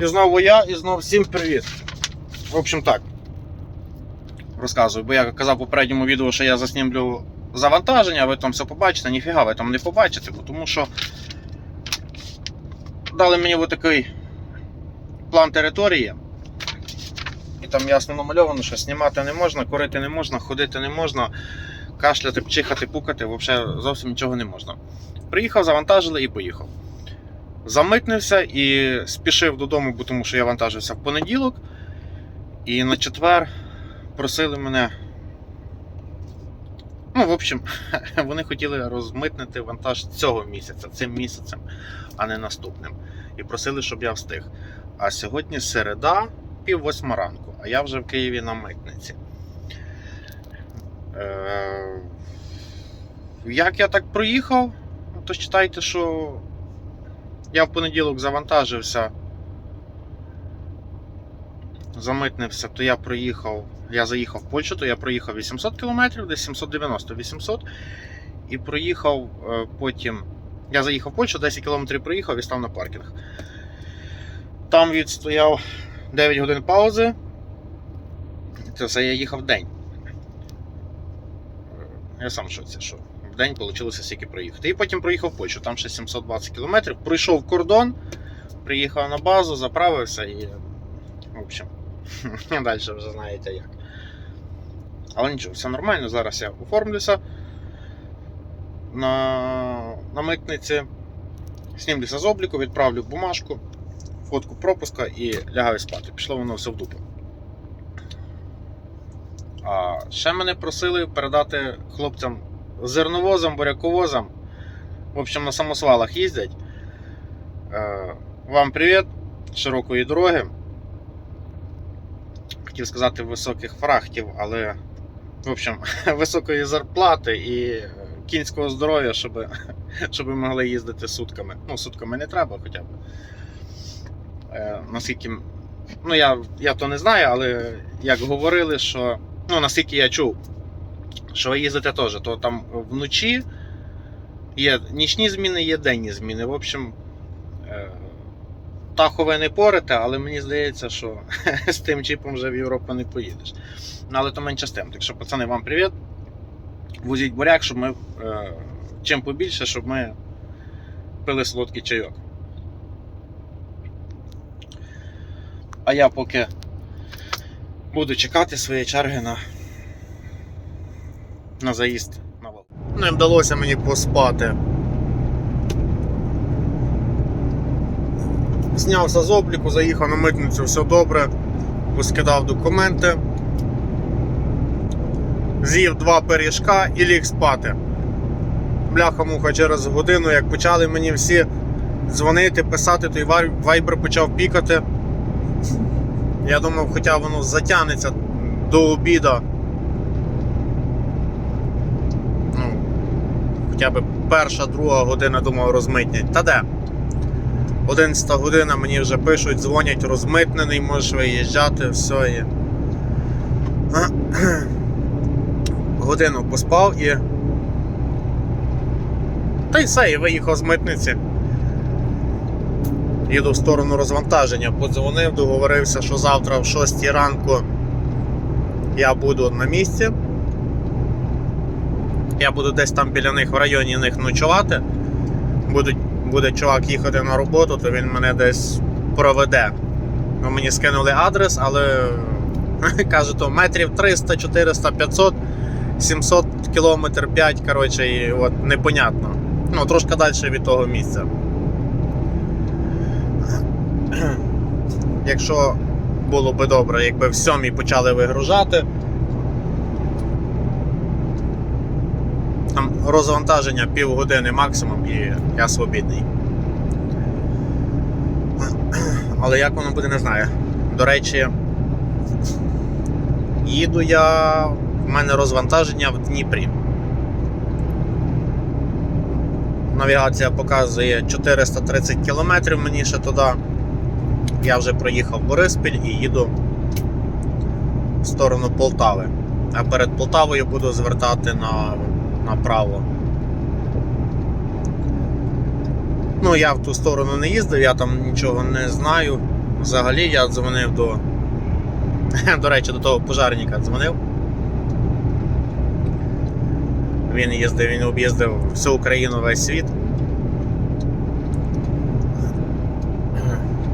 І знову я, і знову всім привіт. В общем так. Розказую, бо я казав в попередньому відео, що я заснімлю завантаження, ви там все побачите, ніфіга ви там не побачите, тому що дали мені ось такий план території. І там ясно намальовано, що знімати не можна, курити не можна, ходити не можна, кашляти, чихати, пукати, взагалі зовсім нічого не можна. Приїхав, завантажили і поїхав. Замитнився і спішив додому, бо тому що я вантажився в понеділок. І на четвер просили мене. Ну, в общем, вони хотіли розмитнити вантаж цього місяця, цим місяцем, а не наступним. І просили, щоб я встиг. А сьогодні середа, пів восьма ранку, а я вже в Києві на митниці. Е, Як я так проїхав, то читайте, що я в понеділок завантажився, замитнився, то я проїхав, я заїхав в Польщу, то я проїхав 800 км, десь 790-800 і проїхав е, потім. Я заїхав в Польщу, 10 км проїхав і став на паркінг. Там відстояв 9 годин паузи. Це все я їхав день. Я сам в шоці, що день вийшло стільки проїхати. І потім проїхав Польщу, там ще 720 км. Пройшов кордон, приїхав на базу, заправився і. В общем, далі вже знаєте як. Але нічого, все нормально. Зараз я оформлюся на, на митниці, знімлюся з обліку, відправлю бумажку, фотку пропуска і лягаю спати. Пішло воно все в дупу. А ще мене просили передати хлопцям зерновозам, буряковозам. В общем, на самосвалах їздять. Е, Вам привіт, широкої дороги. Хотів сказати високих фрахтів, але в общем, високої зарплати і кінського здоров'я, щоб, щоб могли їздити сутками. Ну, сутками не треба хоча б. Е, наскільки. Ну, я, я то не знаю, але як говорили, що. Ну, наскільки я чув, що ви їздите теж, то там вночі є нічні зміни, є денні зміни. В общем, е, тахо не порите, але мені здається, що з тим чіпом вже в Європу не поїдеш. Ну, але то менше з тим. Так що, пацани, вам привіт. Возіть буряк, щоб ми е, чим побільше, щоб ми пили солодкий чайок. А я поки буду чекати своєї черги на, на заїзд на вал. Не вдалося мені поспати. Знявся з обліку, заїхав на митницю, все добре, поскидав документи, з'їв два пиріжка і ліг спати. Бляха-муха через годину, як почали мені всі дзвонити, писати, той вай- вайбер почав пікати. Я думав, хоча воно затягнеться до обіда. Хоча б перша, друга година думав розмитнять. Та де? 11 година мені вже пишуть, дзвонять, розмитнений, можеш виїжджати, все є. Годину поспав і. Та й все, і виїхав з митниці. Їду в сторону розвантаження, подзвонив, договорився, що завтра в 6 ранку я буду на місці. Я буду десь там біля них в районі них ночувати. Будуть, буде чувак їхати на роботу, то він мене десь проведе. Ну, мені скинули адрес, але каже, то метрів 300, 400, 500, 700 кілометр 5, коротше, і от непонятно. Ну, трошки далі від того місця. Якщо було би добре, якби в сьомій почали вигружати. Там розвантаження півгодини максимум і я свобідний. Але як воно буде, не знаю. До речі, їду я. В мене розвантаження в Дніпрі. Навігація показує 430 км мені ще туди. Я вже проїхав Бориспіль і їду в сторону Полтави. А перед Полтавою буду звертати на, направо. Ну, я в ту сторону не їздив, я там нічого не знаю. взагалі я дзвонив до. До речі, до того пожарника дзвонив. Він їздив, він об'їздив всю Україну весь світ.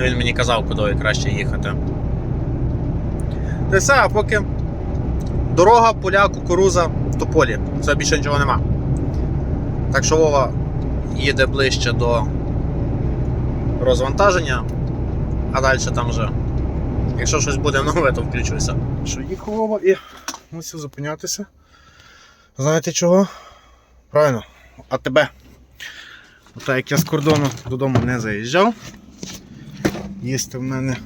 Він мені казав, куди краще їхати. Та все, а поки дорога, поля, кукуруза, тополі. Це більше нічого нема. Так що Вова їде ближче до розвантаження, а далі там вже. Якщо щось буде нове, то включуся. Що їхав Вова і мусив зупинятися. Знаєте чого? Правильно, а тебе. Ота як я з кордону додому не заїжджав. Їсти в мене.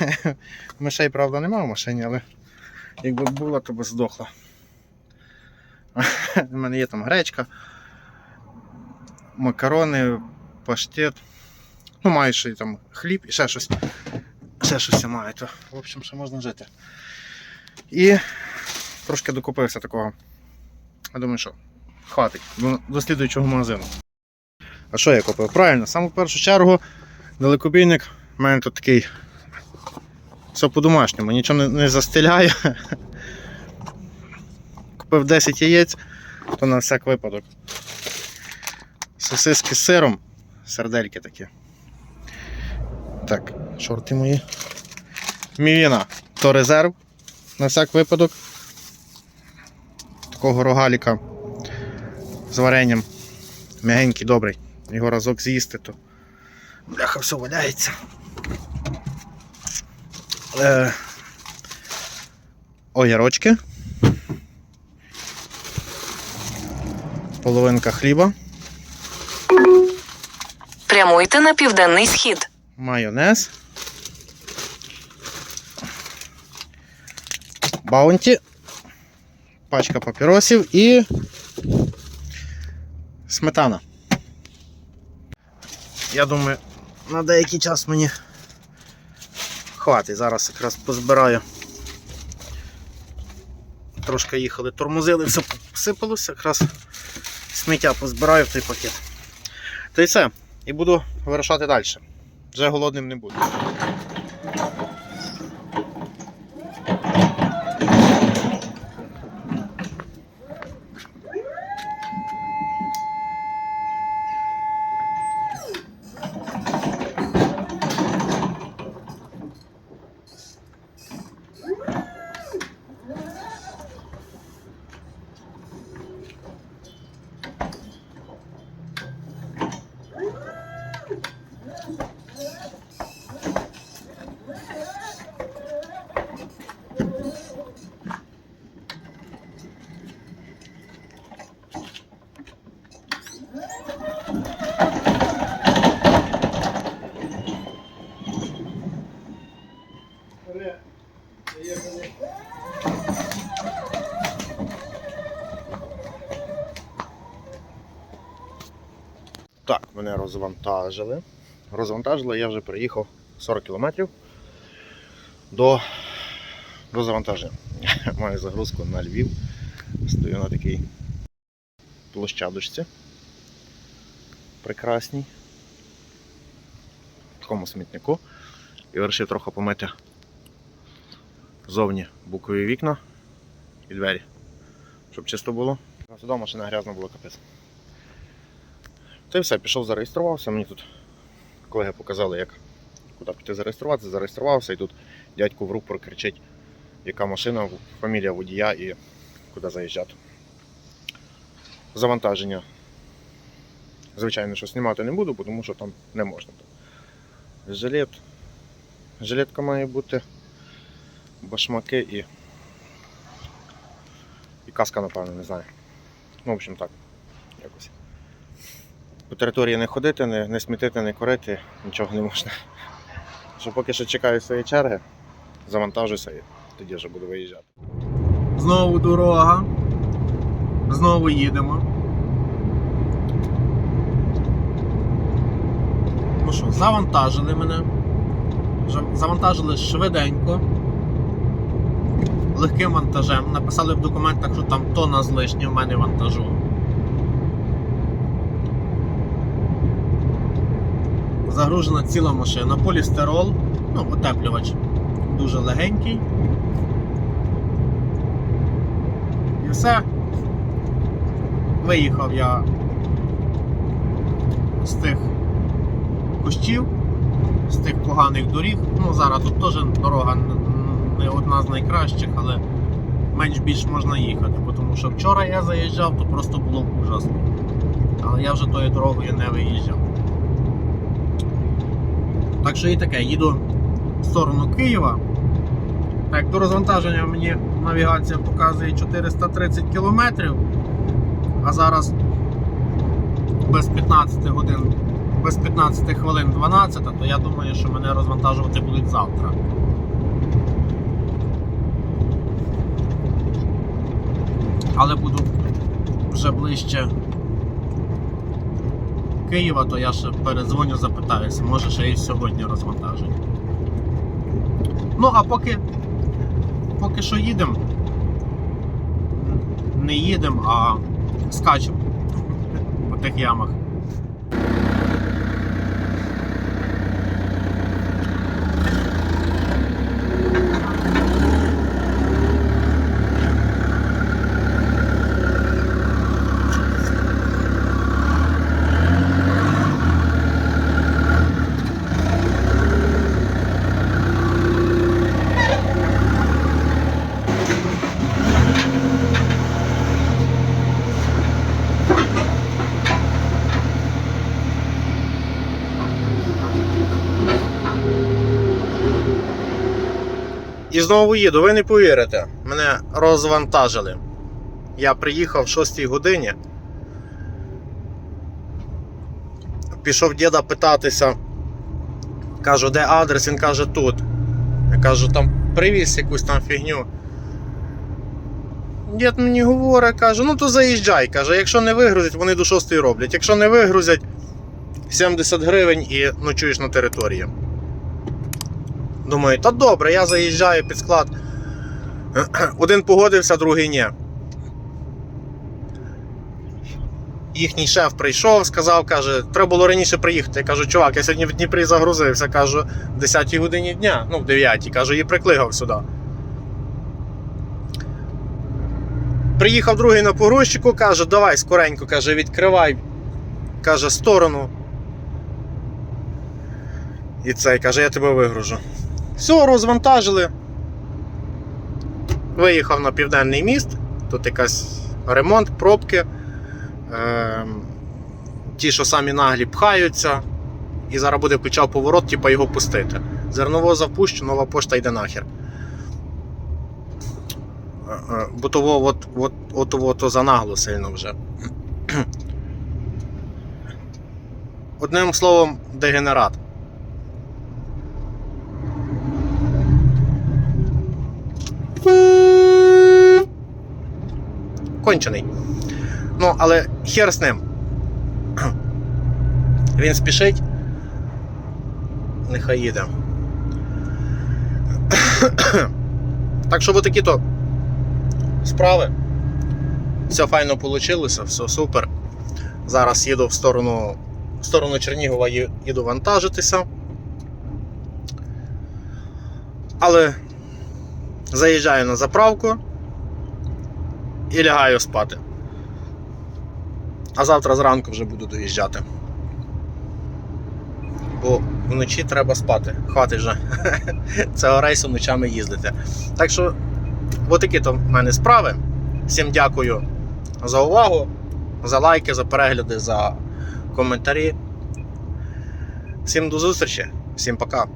Мишей, правда, немає в машині, але якби була, то би здохла. У мене є там гречка, макарони, паштет. Ну, маю ще там хліб і ще щось. Ще щось я маю, то в общем, ще можна жити. І трошки докупився такого. Я думаю, що хватить до слідуючого магазину. А що я купив? Правильно, саме в першу чергу далекобійник. У мене тут такий. Все по-домашньому, нічого не, не застеляє. Купив 10 яєць, то на всяк випадок. Сосиски з сиром, сердельки такі. Так, шорти мої. Мівіна, то резерв на всяк випадок. Такого рогаліка з варенням. М'ягенький, добрий. Його разок з'їсти, то бляха все валяється. Е, огірочки. Половинка хліба, Прямуйте на південний схід. майонез. Баунті. Пачка папіросів і сметана. Я думаю, на деякий час мені хватить. Зараз якраз позбираю. Трошки їхали, тормозили, все посипалося, якраз сміття позбираю в той пакет. Та й все. І буду вирушати далі. Вже голодним не буду. Так, мене розвантажили. Розвантажили, я вже приїхав 40 кілометрів до, завантаження. Маю загрузку на Львів. Стою на такій площадочці. Прекрасній. Такому смітнику. І вирішив трохи помити зовні букові вікна і двері. Щоб чисто було. Туди машина грязна була капець. Та й все, пішов, зареєструвався. Мені тут колеги показали, як куди піти зареєструватися, зареєструвався і тут дядько в рупор кричить, яка машина, фамілія водія і куди заїжджати. Завантаження. Звичайно, що знімати не буду, тому що там не можна. Жилет. Жилетка має бути, башмаки і. І каска, напевно, не знаю. Ну, в общем так, якось. По території не ходити, не, не смітити, не корити, нічого не можна. Що поки що чекаю своєї черги, завантажуся і тоді вже буду виїжджати. Знову дорога. Знову їдемо. Ну що, завантажили мене. Завантажили швиденько. Легким вантажем. Написали в документах, що там тонна з лишнім в мене вантажу. Загружена ціла машина, полістирол, ну, утеплювач дуже легенький. І все. Виїхав я з тих кущів, з тих поганих доріг. Ну, зараз тут теж дорога не одна з найкращих, але менш-більш можна їхати, тому що вчора я заїжджав, то просто було ужасно. Але я вже тою дорогою не виїжджав. Так що і таке, їду в сторону Києва. Так, до розвантаження мені навігація показує 430 кілометрів, а зараз без 15 годин, без 15 хвилин 12, то я думаю, що мене розвантажувати будуть завтра. Але буду вже ближче Києва, то я ще передзвоню, запитаюся, може ще і сьогодні розвантажить. Ну, а поки, поки що їдемо. Не їдемо, а скачемо по тих ямах. Знову їду, ви не повірите, мене розвантажили. Я приїхав в 6 годині. Пішов діда питатися. Кажу, де адрес? Він каже, тут. Я кажу, там привіз якусь там фігню. Дід мені говорить, каже, ну то заїжджай. Каже, якщо не вигрузять, вони до 6 роблять. Якщо не вигрузять, 70 гривень і ночуєш на території. Думаю, та добре, я заїжджаю під склад. Один погодився, другий ні. Їхній шеф прийшов, сказав, каже, треба було раніше приїхати. Я кажу, чувак, я сьогодні в Дніпрі загрузився, кажу, в 10 годині дня, ну, в 9, кажу, і приклигав сюди. Приїхав другий на погрузчику, каже, давай скоренько, каже, відкривай, каже, сторону. І цей каже, я тебе вигружу. Все, розвантажили. Виїхав на південний міст. Тут якась ремонт, пробки. Ем, ті, що самі наглі пхаються. І зараз буде почав поворот, типа його пустити. Зерново запущу, нова пошта йде нахер. Е, е, Бо того от, от, от, от, от занагло сильно вже. Одним словом, дегенерат. Кончений. Ну, але хер з ним. Він спішить. Нехай їде. Так що такі то справи. Все файно вийшло, все супер. Зараз їду в сторону, в сторону Чернігова, їду вантажитися. Але заїжджаю на заправку і лягаю спати. А завтра зранку вже буду доїжджати. Бо вночі треба спати. Хватить вже цього рейсу ночами їздити. Так що, отакі то в мене справи. Всім дякую за увагу, за лайки, за перегляди, за коментарі. Всім до зустрічі, всім пока.